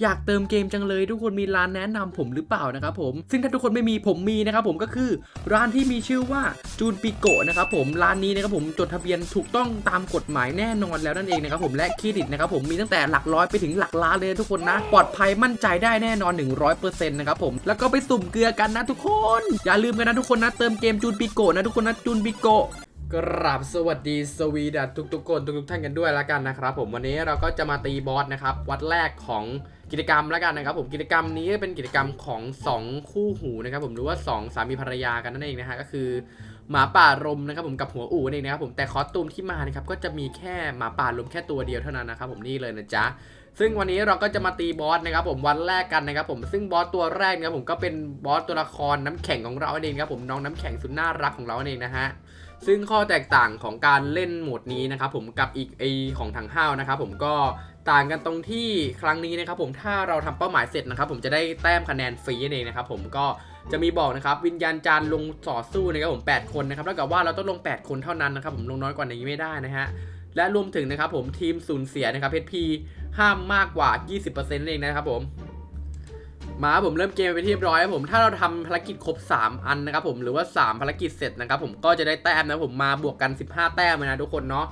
อยากเติมเกมจังเลยทุกคนมีร้านแนะนำผมหรือเปล่านะครับผมซึ่งถ้าทุกคนไม่มีผมมีนะครับผมก็คือร้านที่มีชื่อว่าจูนปิโกะนะครับผมร้านนี้นะครับผมจดทะเบียนถูกต้องตามกฎหมายแน่นอนแล้วนั่นเองนะครับผมและเครดิตนะครับผมมีตั้งแต่หลักร้อยไปถึงหลักล้านเลยทุกคนนะ ปลอดภัยมั่นใจได้แน่นอน 100%นะครับผมแล้วก็ไปสุ่มเกลือกันนะทุกคน อย่าลืมกันนะทุกคนนะเติมเกมจูนปิโกะนะทุกคนนะจูนปิโกะกราบสวัสดีสวีดัตทุกๆคนทุกๆท่านกันด้วยแล้วกันนะครับผมวันนี้เราก็จะมาตีบอสนะครับวัดแรกของ กิจกรรมแล้วกันนะครับผมกิจกรรมนี้เป็นกิจกรรมของ 2 คู่หูนะครับผมหรือว่า 2 สามีภรรยากันนั่นเองนะฮะก็คือหมาป่ารมนะครับผมกับหัวอู่นั่นเองนะครับผมแต่คอสตูมที่มานะครับก็จะมีแค่หมาป่ารมแค่ตัวเดียวเท่านั้นนะครับผมนี่เลยนะจ๊ะซึ่งวันนี้เราก็จะมาตีบอสนะครับผมวันแรกกันนะครับผมซึ่งบอสตัวแรกนะครับผมก็เป็นบอสตัวละครน้ำแข็งของเราเองครับผมน้องน้ำแข็งสุดน่ารักของเราเองนะฮะ ซึ่งข้อแตกต่างของการเล่นโหมดนี้นะครับผมกับอีกไอของถังห้าวนะครับผมก็ต่างกันตรงที่ครั้งนี้นะครับผมถ้าเราทำเป้าหมายเสร็จนะครับผมจะได้แต้มคะแนนฟรีนั่นเองนะครับผมก็จะมีบอกนะครับวิญญาณจารลงต่อสู้นะครับผม 8 คนนะครับแล้วกับว่าเราต้องลง 8 คนเท่านั้นนะครับผมลงน้อยกว่านี้ไม่ได้นะฮะและรวมถึงนะครับผมทีมสูญเสียนะครับเพชรพีห้ามมากกว่า 20%นั่นเองนะครับผม มาผมเริ่มเกมไปที่เรียบร้อยแล้วผมถ้าเราทำภารกิจครบ 3 อันนะครับผมหรือว่า 3 ภารกิจเสร็จนะครับผมก็จะได้แต้มนะผมมาบวกกัน 15 แต้มนะทุกคนเนาะ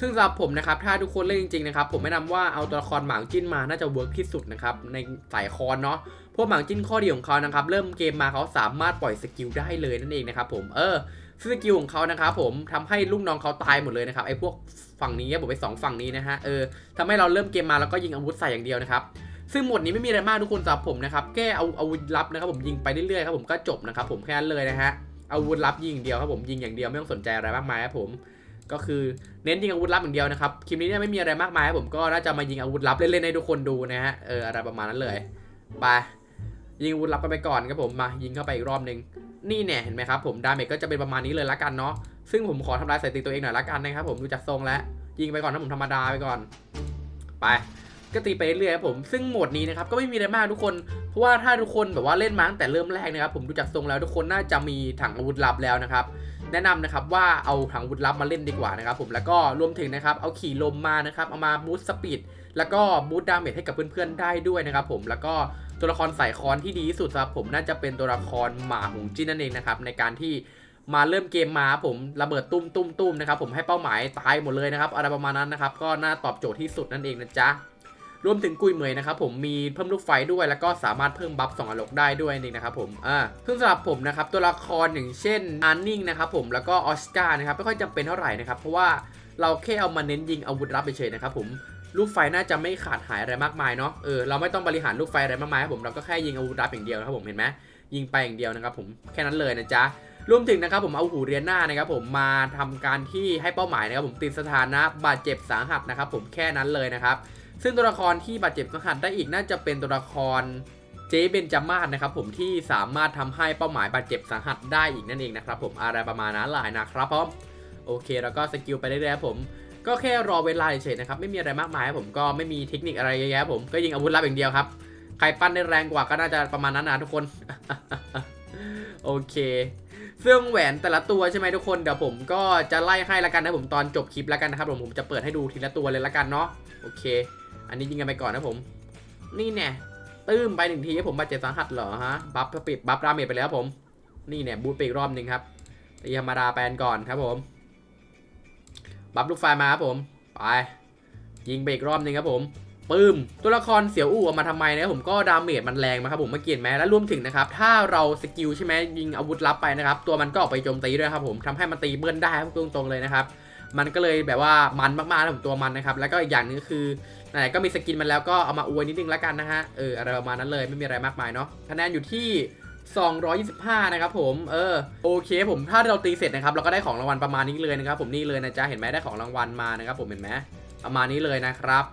ซึ่งสำหรับผมนะครับถ้าทุกคนเล่นจริงๆนะครับผมแนะนำว่าเอาตัวละครหมางจิ้นมาน่าจะเวิร์กที่สุดนะครับในสายคอนเนาะพวกหมางจิ้นข้อดีของเขานะครับเริ่มเกมมาเขาสามารถปล่อยสกิลได้เลยนั่นเองนะครับผมเออซึ่งสกิลของเขานะครับผมทำให้ลูกน้องเขาตายหมดเลยนะครับไอ้พวกฝั่งนี้ผมไปสองฝั่งนี้นะฮะเออทำให้เราเริ่มเกมมาแล้วก็ยิงอาวุธใส่อย่างเดียวนะครับ ซึ่งหมดนี้ไม่มีอะไรมากทุกคนสำหรับผมนะครับแค่เอาอาวุธลับนะครับผมยิงไปเรื่อยๆครับผมก็จบนะครับผมแค่นั้นเลยนะฮะอาวุธลับยิงเดียวครับผมยิงอย่างเดียวไม่ต้องสนใจอะไรมากมายครับผมก็คือเน้นยิงอาวุธลับอย่างเดียวนะครับคลิปนี้เนี่ยไม่มีอะไรมากมายครับผมก็น่าจะมายิงอาวุธลับเล่นๆให้ทุกคนดูนะฮะเอออะไรประมาณนั้นเลยไปยิงอาวุธลับกันไปก่อนครับผมมายิงเข้าไปอีกรอบหนึ่งนี่เนี่ยเห็นไหมครับผมดาเมจก็จะเป็นประมาณนี้เลยละกันเนาะซึ่งผมขอทำลายสถิติตัวเองหน่อยละกันนะครับผมดูจากทรงแล้วยิงไปก่อนนะผมธรรมดาไปก่อน ไป ก็ตีไปเรื่อยครับผมซึ่งโหมดนี้นะครับก็ไม่มีอะไรมากทุกคน เพราะว่าถ้าทุกคนแบบว่าเล่นมาตั้งแต่เริ่มแรกนะครับผมดูจากทรงแล้วทุกคนน่าจะมีถังอาวุธลับแล้วนะครับแนะนำนะครับว่าเอาถังอาวุธลับมาเล่นดีกว่านะครับผมแล้วก็รวมถึงนะครับเอาขี่ลมมานะครับเอามาบูสต์สปีดแล้วก็บูสต์ดาเมจให้กับเพื่อนๆได้ด้วยนะครับผมแล้วก็ตัวละครสายคอนที่ดีที่สุดสำหรับผมน่าจะเป็นตัวละครหมาหงจิ้นนั่นเองนะครับในการที่มาเริ่มเกมมาผมระเบิดตุ้มตุ้มตุ้มนะครับผมให้เป้าหมายตายหมดเลยนะครับอะไรประมาณนั้นนะครับก็น่าตอบโจทย์ที่สุดนั่นเองนะจ๊ะ รวมถึงกุยเหมยนะครับผมมีเพิ่มลูกไฟด้วย แล้วก็สามารถเพิ่มบัฟสองอารมณ์ได้ด้วยนี่นะครับผมอ่าซึ่งสำหรับผมนะครับตัวละครอย่างเช่นอาร์นิงนะครับผมแล้วก็ออสการ์นะครับไม่ค่อยจำเป็นเท่าไหร่นะครับเพราะว่าเราแค่เอามาเน้นยิงอาวุธลับเฉยๆนะครับผมลูกไฟน่าจะไม่ขาดหายอะไรมากมายเนาะเออเราไม่ต้องบริหารลูกไฟอะไรมากมายครับผมเราก็แค่ยิงอาวุธลับอย่างเดียวนะครับผมเห็นไหมยิงไปอย่างเดียวนะครับผมแค่นั้นเลยนะจ๊ะรวมถึงนะครับผมเอาหูเรียนหน้านะครับผมมาทำการที่ให้เป้าหมายนะครับผมติดสถานะบาดเจ็บสาหัสนะครับผมแค่นั้นเลยนะครับ ซึ่งตัวละครที่บาดเจ็บสาหัสได้อีกน่าจะเป็นตัวละครเจเบนจามาศนะครับผมที่สามารถทำให้เป้าหมายบาดเจ็บสาหัสได้อีกนั่นเองนะครับผมอะไรประมาณนั้นหลายนะครับผมโอเคแล้วก็สกิลไปเรื่อยๆผม ก็แค่รอเวลาเฉยๆนะครับไม่มีอะไรมากมายผมก็ไม่มีเทคนิคอะไรเยอะแยะผมก็ยิงอาวุธลับอย่างเดียวครับใครปั้นได้แรงกว่าก็น่าจะประมาณนั้นนะทุกคนโอเคซึ่งแหวนแต่ละตัวใช่ไหมทุกคนเดี๋ยวผมก็จะไล่ให้ละกันนะผมตอนจบคลิปล้วกันนะครับผมผมจะเปิดให้ดูทีละตัวเลยละกันเนาะโอเค อันนี้ยิงกันไปก่อนนะผม นี่แน่ตื้มไปหนึ่งทีให้ผมบาดเจ็บสาหัสเหรอฮะ บัฟปิดบัฟดาเมจไปแล้วผม นี่เนี่ยบูทไปอีกรอบหนึ่งครับตีธรรมดาแปนก่อนครับผม บัฟลูกไฟมาครับผม ไป ยิงไปอีกรอบหนึ่งครับผมปื้มตัวละครเสียวอู้เอามาทำไมนะผมก็ดาเมจมันแรงมาครับผมเมื่อกี้ไหมแล้วรวมถึงนะครับถ้าเราสกิลใช่ไหมยิงอาวุธลับไปนะครับ ตัวมันก็ออกไปโจมตีด้วยครับผมทำให้มันตีเบิ้ลได้ครับตรงๆเลยนะครับ มันก็เลยแบบว่ามันมากๆนะผมตัวมันนะครับ แล้วก็อีกอย่างหนึงคือ ไหนก็มีสกินมันแล้วก็เอามาอวยนิดนึงแล้วกันนะฮะ เอออะไรประมาณนั้นเลยไม่มีอะไรมากมายเนาะ คะแนนอยู่ที่ 225 นะครับผม เออ โอเคผมถ้าเราตีเสร็จนะครับ เราก็ได้ของรางวัลประมาณนี้เลยนะครับ ผมนี่เลยนะจ๊ะ เห็นไหมได้ของรางวัลมานะครับผมเห็นไหมประมาณนี้เลยนะครับ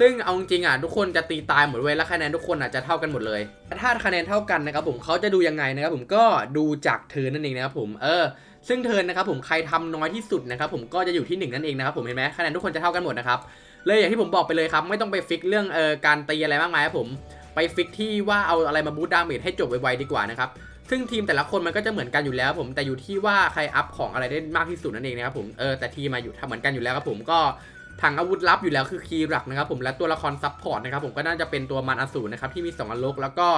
ซึ่งเอาจริงอะทุกคนจะตีตายหมดเว้ยแล้วคะแนนทุกคนอะจะเท่ากันหมดเลย ถ้าคะแนนเท่ากันนะครับผมเขาจะดูยังไงนะครับผมก็ดูจากเทินนั่นเองนะครับผม เออ ซึ่งเทินนะครับผมใครทำน้อยที่สุดนะครับผมก็จะอยู่ที่หนึ่งนั่นเองนะครับผมเห็นไหมคะแนนทุกคนจะเท่ากันหมดนะครับ เลยอย่างที่ผมบอกไปเลยครับ ไม่ต้องไปฟิกเรื่องเอ่อการตีอะไรมากมายครับผมไปฟิกที่ว่าเอาอะไรมาบูตดาเมจให้จบไวๆดีกว่านะครับซึ่งทีมแต่ละคนมันก็จะเหมือนกันอยู่แล้วครับผมแต่อยู่ที่ว่าใครอัพของอะไรได้มากที่สุดนั่นเองนะครับผมเออแต่ทีมมาอยู่ทำเหมือนกันอยู่แล้วครับผมก็ถังอาวุธลับอยู่แล้วคือคีย์หลักนะครับผมและตัวละครซับพอร์ตนะครับผมก็น่าจะเป็นตัวมันอสูรนะครับที่มี2อันลกแล้วก็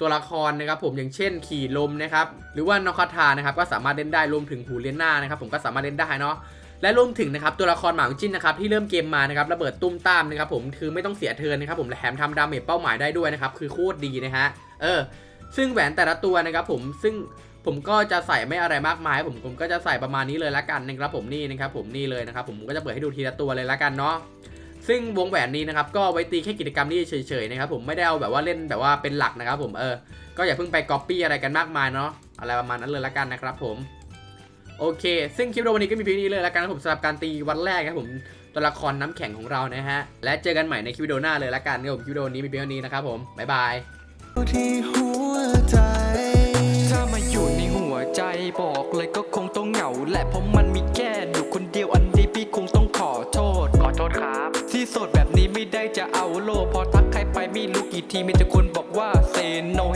ตัวละครนะครับผมอย่างเช่นขี่ลมนะครับหรือว่านอคาทานะครับก็สามารถเล่นได้รวมถึงหูเลียนหน้านะครับผมก็สามารถเล่นได้เนาะ และรวมถึงนะครับตัวละครหมาของจินนะครับที่เริ่มเกมมานะครับระเบิดตุ้มตามนะครับผมคือไม่ต้องเสียเทิร์นนะครับผมและแถมทำดาเมจเป้าหมายได้ด้วยนะครับคือโคตรดีนะฮะเออ ซึ่งแหวนแต่ละตัวนะครับผมซึ่งผมก็จะใส่ไม่อะไรมากมายผมผมก็จะใส่ประมาณนี้เลยละกันนะครับผมนี่นะครับผมนี่เลยนะครับผมก็จะเปิดให้ดูทีละตัวเลยละกันเนาะซึ่งวงแหวนนี้นะครับก็ไว้ตีแค่กิจกรรมนี้เฉยๆนะครับผมไม่ได้เอาแบบว่าเล่นแบบว่าเป็นหลักนะครับผมเออก็อย่าเพิ่งไปก๊อปปี้อะไรกันมากมายเนาะอะไรประมาณนั้นเลยละกันนะครับผม โอเค ซึ่งคลิปเราวันนี้ก็มีเพียงนี้เลยแล้วกันผมสำหรับการตีวันแรกครับผมตัวละครน้ำแข็งของเรานะฮะ และเจอกันใหม่ในคลิปวิดีโอหน้าเลยละกันครับผมคลิปวิดีโอนี้มีเพียงเท่านี้นะครับผมบ๊ายบายที่หัวใจ ถ้ามาอยู่ในหัวใจบอกเลยก็คงต้องเหงาแหละเพราะ